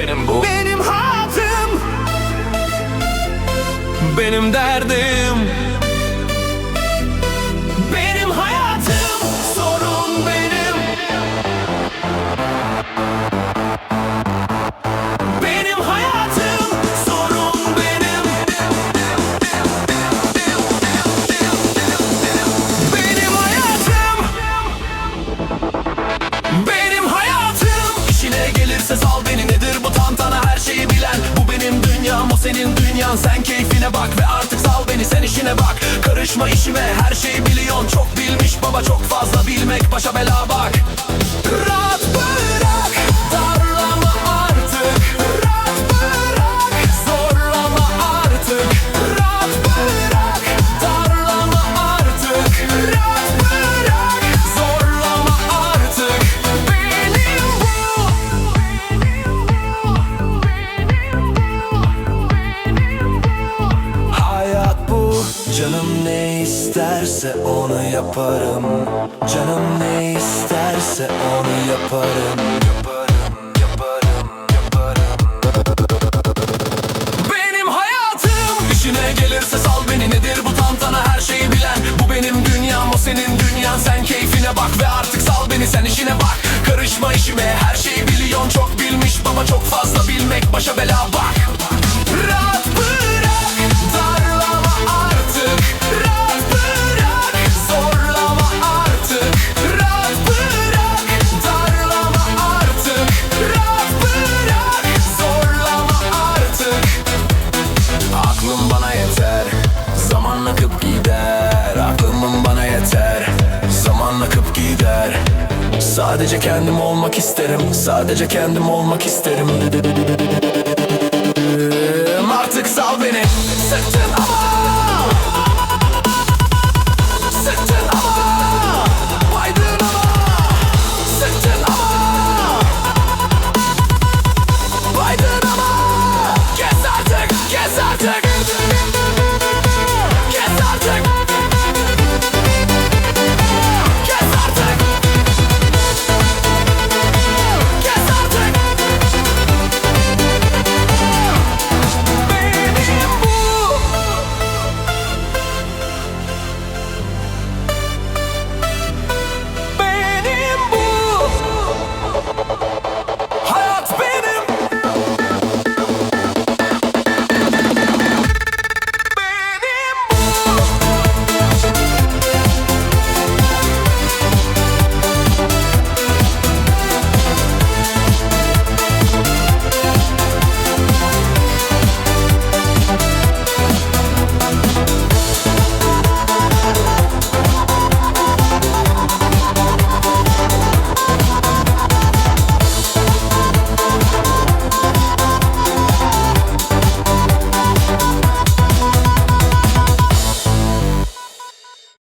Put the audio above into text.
benim bu. Benim hayatım Benim derdim. Dünyam o senin dünyan. Sen keyfine bak ve artık sal beni. Sen işine bak. Karışma işime. Her şeyi biliyorsun. Çok bilmiş baba çok fazla bilmek. Başa bela bak Canım ne isterse onu yaparım. Canım ne isterse onu yaparım. Benim hayatım. İşine gelirse sal beni nedir bu tantana her şeyi bilen? Bu benim dünyam o senin dünyan. Sen keyfine bak ve artık sal beni sen işine bak. Karışma işime her şeyi biliyorsun. Çok bilmiş baba çok fazla bilmek başa bela bak gider Sadece kendim olmak isterim Sadece kendim olmak isterim. Artık sal beni Sırtım